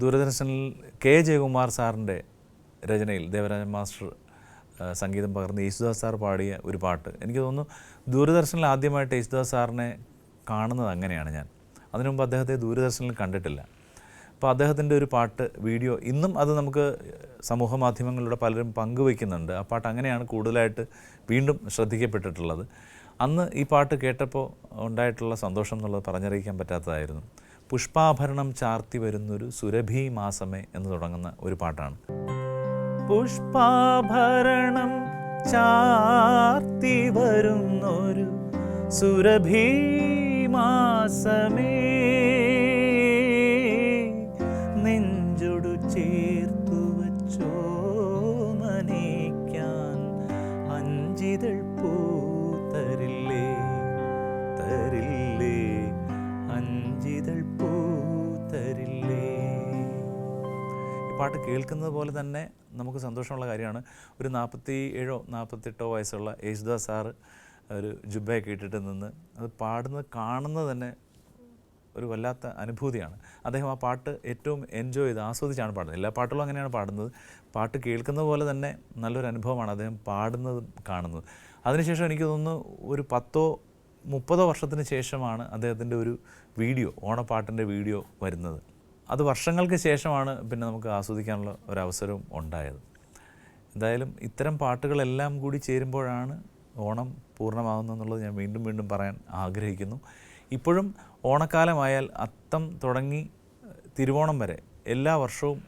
ദൂരദർശനിൽ K Jayakumar സാറിന്റെ രചനയിൽ Devarajan master സംഗീതം പകർന്ന് യേശുദാസ് സാർ പാടിയ ഒരു പാട്ട്. എനിക്ക് തോന്നുന്നു ദൂരദർശനിൽ ആദ്യമായിട്ട് യേശുദാസ് സാറിനെ കാണുന്നത് അങ്ങനെയാണ് ഞാൻ. അതിനു മുമ്പ് അദ്ദേഹത്തെ ദൂരദർശനിൽ കണ്ടിട്ടില്ല. അപ്പോൾ അദ്ദേഹത്തിന്റെ ഒരു പാട്ട് വീഡിയോ ഇന്നും അത് നമുക്ക് സമൂഹ മാധ്യമങ്ങളിലൂടെ പലരും പങ്കുവയ്ക്കുന്നുണ്ട്. ആ പാട്ട് അങ്ങനെയാണ് കൂടുതലായിട്ട് വീണ്ടും ശ്രദ്ധിക്കപ്പെട്ടിട്ടുള്ളത്. അന്ന് ഈ പാട്ട് കേട്ടപ്പോൾ ഉണ്ടായിട്ടുള്ള സന്തോഷം എന്നുള്ളത് പറഞ്ഞറിയിക്കാൻ പറ്റാത്തതായിരുന്നു. പുഷ്പാഭരണം ചാർത്തി വരുന്നൊരു സുരഭി മാസമേ എന്ന് തുടങ്ങുന്ന ഒരു പാട്ടാണ്. പുഷ്പാഭരണം ചാർത്തി വരുന്നൊരു സുരഭി മാസമേ നെഞ്ചൊടു ചേർത്തു വച്ചോ പാട്ട് കേൾക്കുന്നത് പോലെ തന്നെ നമുക്ക് സന്തോഷമുള്ള കാര്യമാണ്. ഒരു നാൽപ്പത്തി ഏഴോ നാൽപ്പത്തെട്ടോ വയസ്സുള്ള യേശുദാസ് സാറ് ഒരു ജുബയൊക്കെ ഇട്ടിട്ട് നിന്ന് അത് പാടുന്നത് കാണുന്നത് തന്നെ ഒരു വല്ലാത്ത അനുഭൂതിയാണ്. അദ്ദേഹം ആ പാട്ട് ഏറ്റവും എൻജോയ് ചെയ്ത് ആസ്വദിച്ചാണ് പാടുന്നത്. എല്ലാ പാട്ടുകളും അങ്ങനെയാണ് പാടുന്നത്. പാട്ട് കേൾക്കുന്നത് പോലെ തന്നെ നല്ലൊരു അനുഭവമാണ് അദ്ദേഹം പാടുന്നതും കാണുന്നത്. അതിനുശേഷം എനിക്ക് തോന്നുന്നു ഒരു പത്തോ മുപ്പതോ വർഷത്തിന് ശേഷമാണ് അദ്ദേഹത്തിന്റെ ഒരു വീഡിയോ ഓണപ്പാട്ടിന്റെ വീഡിയോ വരുന്നത്. അത് വർഷങ്ങൾക്ക് ശേഷമാണ് പിന്നെ നമുക്ക് ആസ്വദിക്കാനുള്ള ഒരവസരവും ഉണ്ടായത്. എന്തായാലും ഇത്തരം പാട്ടുകളെല്ലാം കൂടി ചേരുമ്പോഴാണ് ഓണം പൂർണമാകുന്നത് എന്നുള്ളത് ഞാൻ വീണ്ടും വീണ്ടും പറയാൻ ആഗ്രഹിക്കുന്നു. ഇപ്പോഴും ഓണക്കാലമായാൽ അത്തം തുടങ്ങി തിരുവോണം വരെ എല്ലാ വർഷവും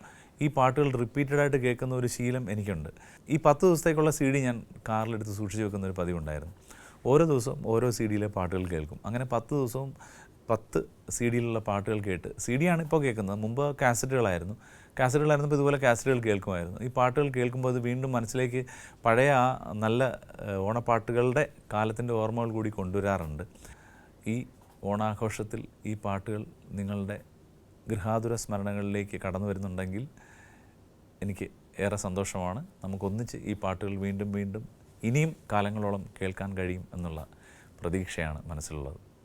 ഈ പാട്ടുകൾ റിപ്പീറ്റഡായിട്ട് കേൾക്കുന്ന ഒരു ശീലം എനിക്കുണ്ട്. ഈ പത്ത് ദിവസത്തേക്കുള്ള സി ഡി ഞാൻ കാറിലെടുത്ത് സൂക്ഷിച്ച് വെക്കുന്ന ഒരു പതിവുണ്ടായിരുന്നു. ഓരോ ദിവസവും ഓരോ സി ഡിയിലെ പാട്ടുകൾ കേൾക്കും. അങ്ങനെ പത്ത് ദിവസവും പത്ത് സി ഡിയിലുള്ള പാട്ടുകൾ കേട്ട് സി ഡിയാണ് ഇപ്പോൾ കേൾക്കുന്നത്. മുമ്പ് കാസറ്റുകളായിരുന്നു. കാസറ്റുകളായിരുന്നപ്പോൾ ഇതുപോലെ കാസറ്റുകൾ കേൾക്കുമായിരുന്നു. ഈ പാട്ടുകൾ കേൾക്കുമ്പോൾ അത് വീണ്ടും മനസ്സിലേക്ക് പഴയ ആ നല്ല ഓണപ്പാട്ടുകളുടെ കാലത്തിന്റെ ഓർമ്മകൾ കൂടി കൊണ്ടുവരാറുണ്ട്. ഈ ഓണാഘോഷത്തിൽ ഈ പാട്ടുകൾ നിങ്ങളുടെ ഗൃഹാതുര സ്മരണകളിലേക്ക് കടന്നു വരുന്നുണ്ടെങ്കിൽ എനിക്ക് ഏറെ സന്തോഷമാണ്. നമുക്കൊന്നിച്ച് ഈ പാട്ടുകൾ വീണ്ടും വീണ്ടും ഇനിയും കാലങ്ങളോളം കേൾക്കാൻ കഴിയും എന്നുള്ള പ്രതീക്ഷയാണ് മനസ്സിലുള്ളത്.